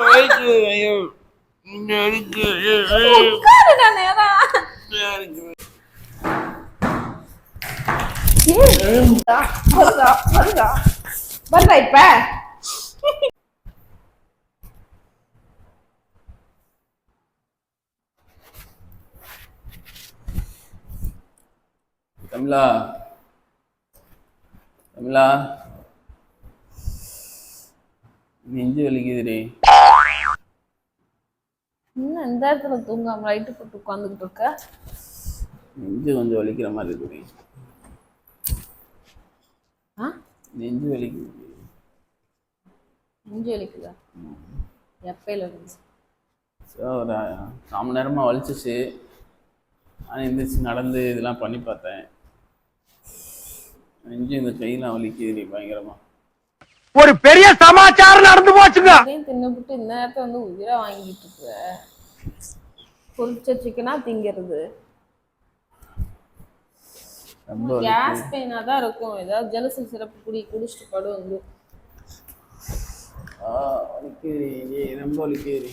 வலிக்குது, ஐயோ. இங்க வலிக்குது, ஐயோ, ஐயோ. உட்காருடா நேரா வலிக்குது. வருதா வருதா வருதா வருதா இப்ப கமலா கமலா நெஞ்சு வலிக்குதுடி. இன்னும் இந்த இடத்துல தூங்காம லைட்டு போட்டு உட்காந்துக்கிட்டு இருக்க? நெஞ்சு கொஞ்சம் வலிக்கிற மாதிரி இருக்குடி. ஆ? நெஞ்சு வலிக்குது நெஞ்சு வலிக்குதா? எப்பயில இருந்து? ஸோ ஒரு கால் மணி நேரமாக வலிச்சிச்சு. ஆனால் எந்திரிச்சு நடந்து இதெல்லாம் பண்ணி பார்த்தேன். நெஞ்சு இந்த கையெல்லாம் வலிக்குதுடி பயங்கரமாக ஒரு பெரிய சமாச்சாரம் நடந்து போச்சுங்க. அதையும் தின்னுபிட்டு இந்த நேரத்தை வந்து உயிரை வாங்கிட்டு இருக்க. பொரிச்ச சிக்கனா திங்கிறது. ரொம்ப கேஸ் பெயினா தான் இருக்கும். ஏதாவது ஜலசல் சிறப்பு குடி குடிச்சிட்டு படு வந்து. ஆ வலிக்குதுடி ஏய், ரொம்ப வலிக்குதுடி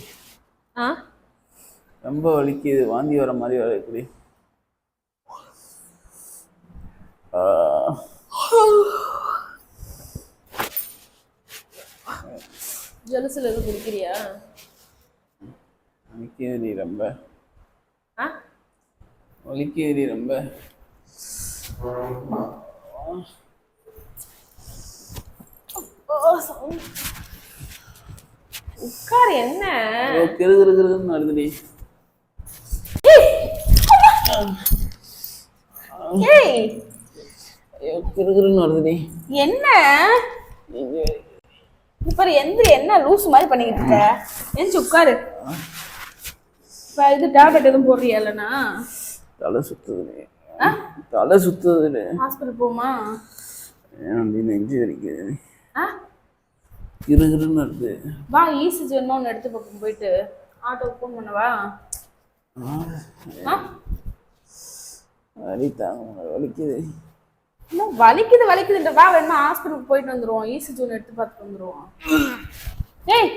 ஆ? ரொம்ப வலிக்குது. வாந்தி வர மாதிரி வலிக்குது ஆ, ஜலசல் எதுவும் குடிக்கிறியா? வலிக்குதுடி ரொம்ப. ஆ? வலிக்குதுடி ரொம்ப. உட்காரு என்ன? ஐயோ, கிறு கிறு கிறுன்னு வருதுடி. ஏய்! கிறுன்னு வருதுடி. என்ன. இப்ப எந்திரி என்ன லூஸ் மாதிரி பண்ணிக்கிட்டு இருக்க? எந்திரிச்சு உட்காரு. இப்ப இது டேப்லெட் எதுவும் போடுறியா இல்லைனா? தலை சுத்துதுடி. ஆ? தலை சுத்துதுடி. ஹாஸ்பிட்டல் போமா ஏன்டி நெஞ்சு வலிக்குது கிறுன்னு வருது. வா ஈசிஜி ஒன்று எடுத்து பக்கம் போயிட்டு ஆட்டோ ஃபோன் பண்ணவா ஆ? வலி தாங்க வலிக்குது. இன்னும் வலிக்குது வலிக்குதுன்ற வா வேணுமா ஹாஸ்பிட்டலுக்கு போயிட்டு வந்துருவோம் ஈசிஜி ஒன்று எடுத்து பார்த்துட்டு வந்துருவோம் ஏய்!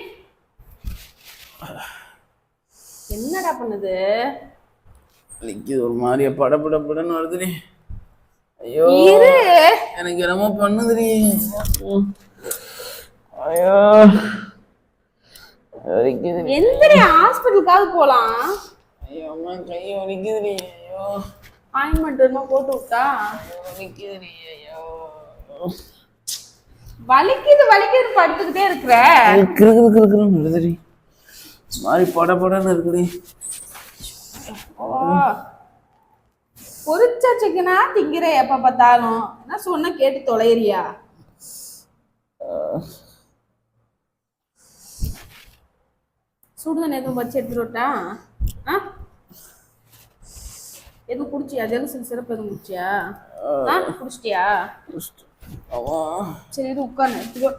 என்னடா பண்ணுது? வலிக்குது ஒரு மாதிரியா பட பட படன்னு வருதுடி. ஐயோ இரு! எனக்கு என்னமோ பண்ணுதுடி. ஐயோ. வலிக்குது எந்திரி ஹாஸ்பிட்டலுக்காவது போலாம். ஐயோ அம்மா கை வலிக்குதுடி. ஐயோ. ஆயின்மெண்ட் என்னமோ போட்டு விட்டா? வலிக்குது வலிக்குது படுத்துக்கிட்டே இருக்கிற. கிறு கிறு கிறு கிறுன்னு வருதுடி ஒரு மாதிரி பட படன்னு இருக்குடி. ஓ. பொரிச்ச சிக்கனா திங்கிற எப்ப பார்த்தாலும். என்ன சொன்ன கேட்டு தொலைறியா? சுடுதண்ணி எதுவும் வச்சு எடுத்துட்டு வரட்டா? ஆ? எதுவும் குடிச்சியா? ஜெலுசில் சிறப்பு எதுவும் குடிச்சியா? ஆ. குடிச்சிட்டியா? சரி இது உட்காந்து எடுத்துக்கோ.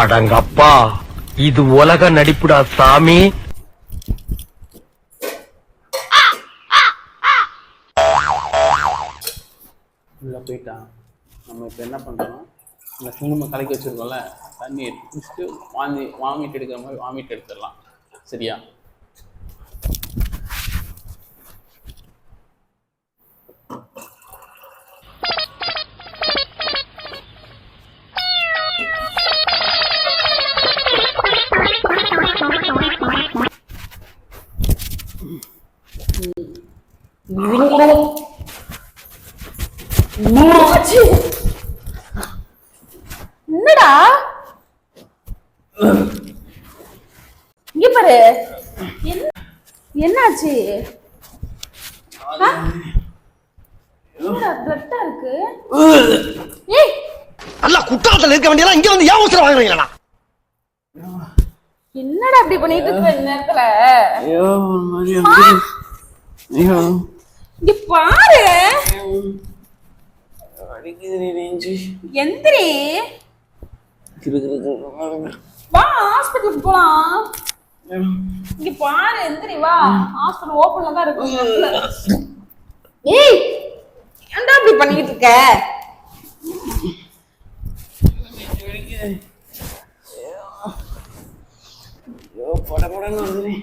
அடங்கப்பா இது உலக நடிப்புடா சாமி. உள்ளே போயிட்டான் நம்ம இப்போ என்ன பண்ணுறோம்னா இந்த குங்குமம் கலக்கி வச்சுருக்கோம்ல தண்ணி எடுத்து குடிச்சிட்டு வாந்தி வாமிட் எடுக்கிற மாதிரி வாமிட் எடுத்துடலாம் சரியா ஆச்சு. என்னடா இங்க பாரு என்ன என்னாச்சு? பிளட்டா இருக்கு? ஏய்! நல்லா குற்றாலத்துல இருக்க வேண்டியதெல்லாம் இங்க வந்து ஏன் அவசரம் வாங்குறீங்களா? என்னடா இப்படி பண்ணிட்டு இருக்க நேரத்துல? இங்க பாரு. எந்திரி. வா ஹாஸ்பிட்டலுக்கு போலாம். இங்க பாரு எந்திரி வா. ஹாஸ்பிடல் ஓபன்ல தான் இருக்கு. ஏய் ஏன்டா இப்படி பண்ணிட்டு இருக்க? ஐயோ படபடன்னு வருதுடி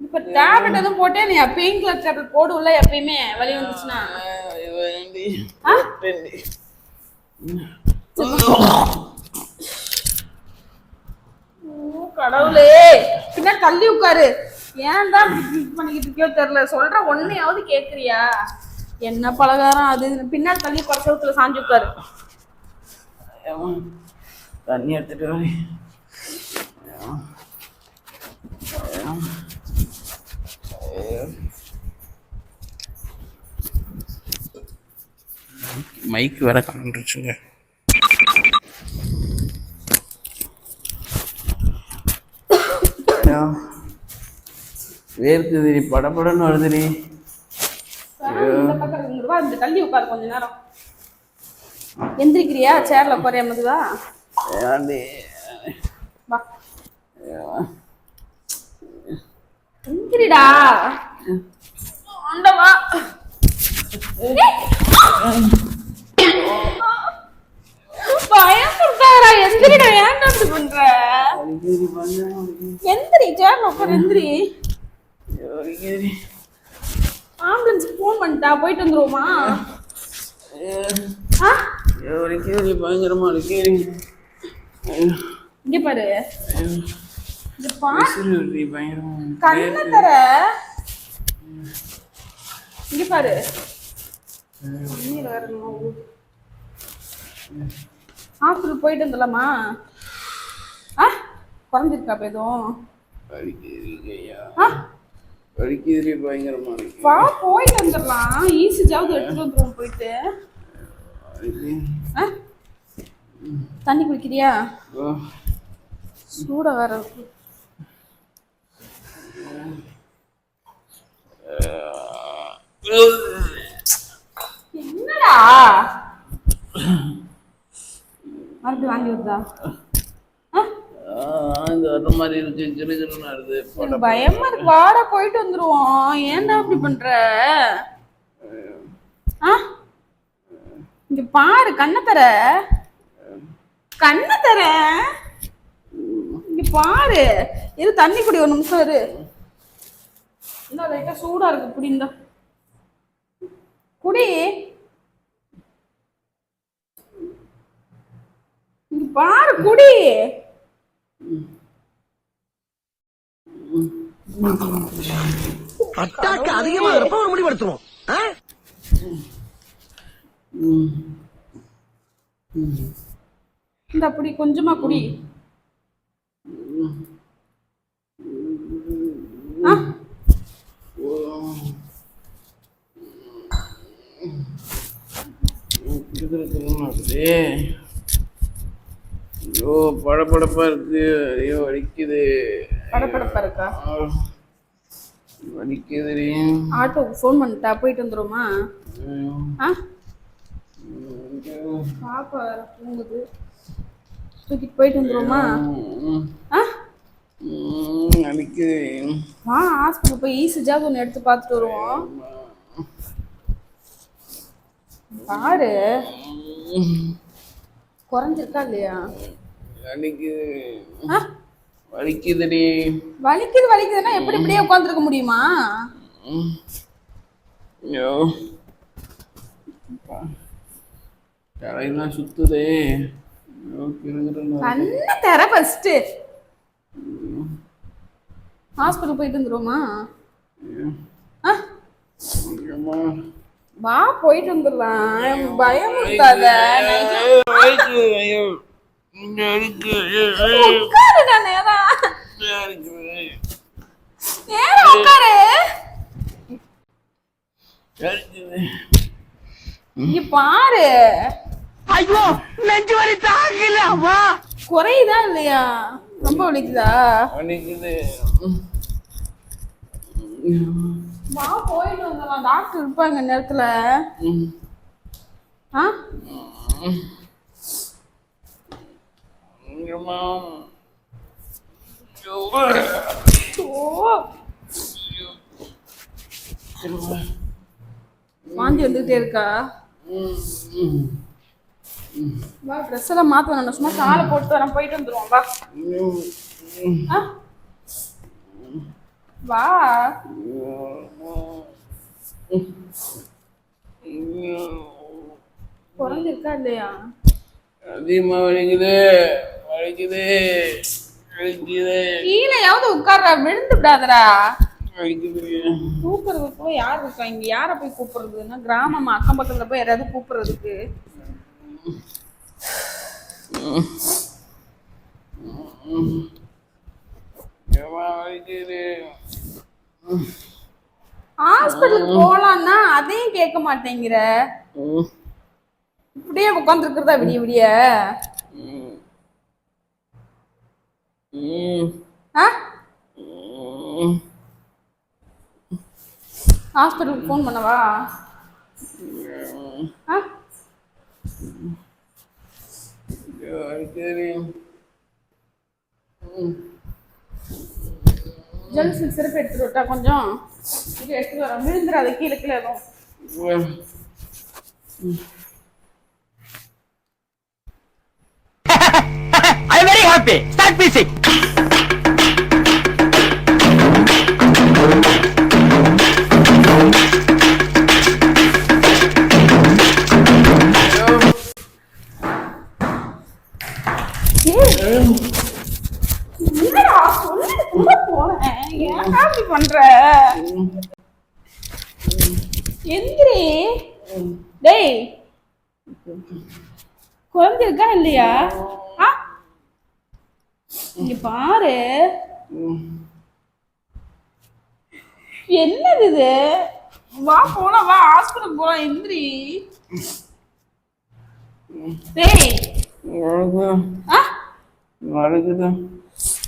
இப்ப டேப்லெட் எதுவும் போட்டே நீ பெயின் டேப்லெட் போடுவல எப்பயுமே. வலி வந்துச்சுன்னா ஐயோ, வேண்டி ஆ? வேண்டி ஓ, கடவுளே. பின்னாடி தள்ளி உட்காரு. ஏன்டா இப்படி பண்ணிக்கிட்டு இருக்கியோ தெரியல. சொல்ற ஒன்னையாவது கேக்குறியா? என்ன பலகாரம் அது? பின்னாடி தள்ளி உட்கார சாஞ்சு உட்காரு. தண்ணி எடுத்துட்டு வரேன் மைக் வேற கலந்துருச்சுங்க ஐயோ. வேர்க்குதுடி படபடன்னு வருதுடி இந்த தள்ளி உட்காரு கொஞ்ச நேரம். எந்திரிக்கிறியா? சேர்ல உட்காரியா மதுவா. எந்திரிடா. ஆண்டவா. பயப்படுறாரா எந்திரிடா ஏன்டா பண்ற. எந்திரி சேர்ல உட்காரு எந்திரி. ஆம்புலன்ஸ்க்கு ஃபோன் பண்ணிட்டா? போயிட்டு வந்துருவோமா. ஆ? வலிக்குதுடி, பயங்கரமா. ஐயோ, இங்க பாரு. கண்ணை தர. இங்க பாரு. ஹாஸ்பிட்டல் போயிட்டு வந்துடலாமா? ஆ? குறைஞ்சிருக்கா அப்ப எதுவும் வலிக்குதுடி, பயங்கரமா வலிக்குது. வா போயிட்டு வந்துடலாம் ஈஸியாவது எடுத்துட்டு வந்துருவோம் போயிட்டு. தண்ணி குடிக்கிறியா? சூட வேற இருக்கு. என்னடா? மறுபடியும் வாங்கி? ஆ, இந்த மாதிரி இருக்கு கிருகிருன்னு வருது எனக்கு பயமா இருக்கு. வாடா போயிட்டு வந்துருவோம். ஏன்டா அப்படி பண்ற? ஆ? இங்க பாரு கண்ணை தர. கண்ணை தர. இங்க பாரு. இரு தண்ணி குடி ஒரு நிமிஷம் இரு. இந்த லைட்டா சூடா இருக்கு. குடி இந்த. குடி. இங்க பாரு குடி. அட்டாக்கு அதிகமா இருப்ப ஒரு முடிவெடுத்துருவோம் ஆ? இந்த அப்படி கொஞ்சமா குடி. ஆ? கிருகிருன்னு வருது ஐயோ படபடப்பா இருக்கு. ஐயோ வலிக்குது. படப்படப்பா இருக்கா? ஆ, வலிக்குதுடி. ஆட்டோக்கு ஃபோன் பண்ணிட்டா போயிட்டு வந்துருமா. ஆ. பாப்பா தூங்குது. தூக்கிட்டு போயிட்டு வந்துருமா ஆ? வலிக்குது. வா ஹாஸ்பிட்டல் போய் ஈஸிஜாக ஒன்று எடுத்து பார்த்துட்டு வருவோம். பாரு. குறைஞ்சிருக்கா இல்லையா? வலிக்குதுடி. வலிக்குது வலிக்குதுன்னா எப்படி இப்படியே உட்காந்துருக்க முடியுமா. ஐயோ. தலையெல்லாம் சுத்துதே. கண்ணை தர ஃபர்ஸ்ட் ஹாஸ்பிட்டல் போயிட்டு வந்துருவோமா. ஆ. வா போயிட்டு வந்துடலாம் பயம் இருக்காத ஐயோ, வலிக்குது, ஐயோ. இங்க வலிக்குது, ஐயோ, உட்காருடா நேரா. நேரா உட்காரு. இங்க பாரு ஐயோ நெஞ்சு வலி தாங்கல அம்மா குறையுதா இல்லையா ரொம்ப வலிக்குதா வலிக்குது. வா போயிட்டு வந்துடலாம். டாக்டர் இருப்பாங்க நேரத்துல. ஆ? வாந்தி வந்துகிட்டே இருக்கா? வா ட்ரெஸ் எல்லாம் மாத்த வேணாம் சும்மா காலை போட்டு வரேன் போயிட்டு வந்துருவோம். வா. ஆ? வா. குறைஞ்சிருக்கா இல்லையா? அதிகமா வலிக்குது வலிக்குது. வலிக்குது கீழேயாவது உட்கார்றா விழுந்து விடாதடா. கூப்பிடுறதுக்கு போய் யார் இருக்கா? இங்க யாரை போய் கூப்பிடுறதுன்னா கிராமமா அக்கம் பக்கத்துல போய் யாராவது கூப்பிடுறதுக்கு. வலிக்குது ஹாஸ்பிட்டலுக்கு போலான்னா அதையும் கேட்க மாட்டேங்கிற. இப்படியே உட்காந்துருக்கிறதா விடிய விடிய? ஹாஸ்பிட்டலுக்கு ஃபோன் பண்ணவா? ஆ? வலிக்குது ஜென்ஸுக்கு சிறப்பு எடுத்துட்டு விட்டா கொஞ்சம் இது எடுத்துட்டு வரோம் விழுந்துடாது கீழே கீழே எதுவும் ஐ வெரி ஹாப்பி ஸ்டார்ட் பீசிங் குழந்தைருக்கா இல்லையா ஆ? இங்க பாரு. என்னது இது? வா போலாம் வா. ஹாஸ்பிட்டல் போலாம். எந்திரி. டேய்.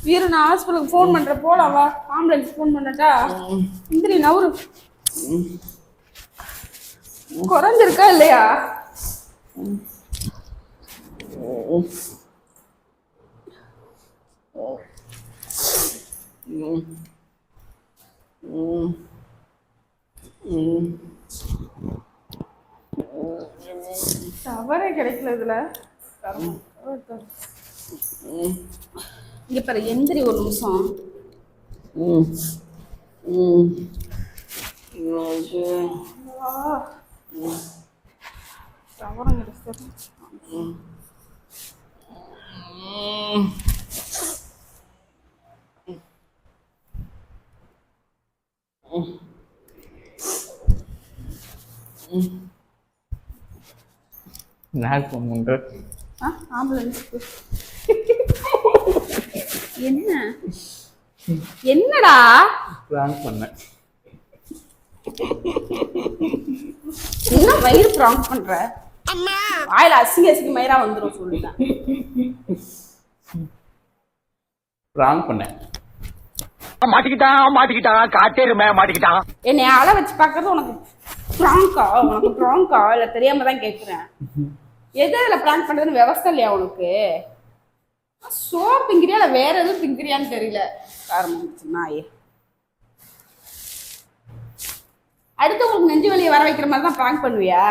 வீரு நான் ஹாஸ்பிட்டலுக்கு ஃபோன் பண்றேன். போலாம் வா. Ambulance phone பண்ணட்டா? இந்திரி நவரு குறைஞ்சிருக்கா இல்லையா? டவரே கிடைக்கல இதுல இங்க பாரு எந்திரி ஒரு நிமிஷம் வா. டவரும் கிடைச்சது நான் ஆம்புலன்ஸ் என்ன? என்னடா? ப்ராங்க் பண்ணேன். என்ன வயிறு ப்ராங்க் பண்ற? வாயில அசிங்க அசிங்க மயிரா வந்துரும் சொல்லிட்டேன். ப்ராங்க் பண்ணேன் மாட்டிக்கிட்டான் மாட்டிக்கிட்டான் காட்டேருமே மாட்டிக்கிட்டான். என்னை அழ வச்சு பார்க்கறது உனக்கு ப்ராங்கா உனக்கு ப்ராங்கா இல்ல தெரியாம தான் கேட்குறேன் எது இதில் ப்ராங்க் பண்றதுன்னு விவசாயம் இல்லையா உனக்கு? சோறு திங்கிறியா இல்லை வேற எதுவும் திங்கிறியான்னு தெரியல. காரணம் நாயே அடுத்து உங்களுக்கு நெஞ்சு வலியை வர வைக்கிற மாதிரி தான் ப்ராங்க் பண்ணுவியா?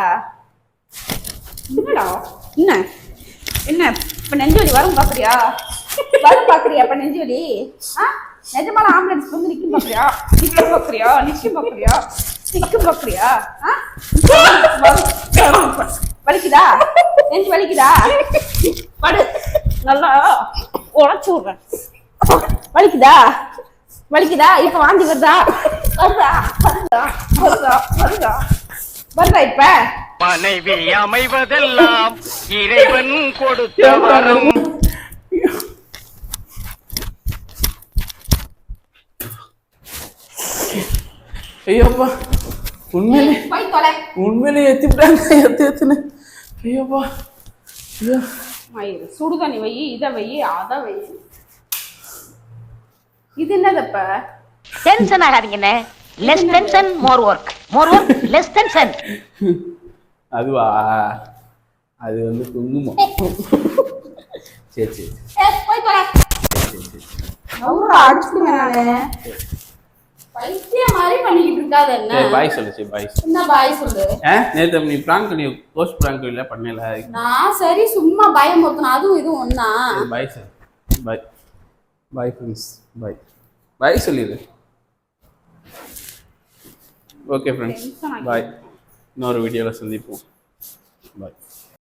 என்னடா? என்ன? என்ன? இப்ப நெஞ்சு வலி வரும் பாக்குறியா? வரும் பாக்குறியா? அப்ப நெஞ்சுவலி. நிஜமான ஆம்புலன்ஸ் வந்து நிக்கும் பாக்குறியா? நிக்கும் பாக்குறியா? நிக்கும் பாக்குறியா? நிக்கும் பாக்குறியா? வரும், வலிக்குதா? நெஞ்சு வலிக்குதா? படு. நல்லா உழைச்சு விடுறேன். வலிக்குதா? வலிக்குதா? இப்ப வாந்தி வருதா? வருதா? வருதா? வருதா? வருதா? வருதா இப்ப? மனைவி அமைவதெல்லாம் இறைவன் கொடுத்த வரும். ஐயோப்பா உண்மையிலே உண்மையிலே ஏற்றி விட்டாங்க எத்து எத்துன்னு ஐயோப்பா ஐயோ. சுடுதண்ணி வை இதை வை அதை வை. இது என்னதப்ப tension ஆகாதீங்கண்ணே less tension more work more work less tension அதுவா? அது வந்து குங்குமம். சரி சரி. போய் தொலை. அடிச்சுடுங்க நானு பைத்தியம் மாதிரி பண்ணிக்கிட்டு இருக்காது என்ன சரி பாய் சொல்லு சரி பாய் என்ன பாய் சொல்லு? நேற்று நீ ப்ராங்க் நீ போஸ்ட் ப்ராங்க் இல்லை பண்ணல. நான் சரி சும்மா பயமுறுத்தணும் அதுவும் இதுவும் ஒண்ணா? Bye sir bye. Bye friends bye பாய் சொல்லிடு ஓகே ஃப்ரெண்ட்ஸ் பாய் இன்னொரு வீடியோவில் சந்திப்போம். பாய்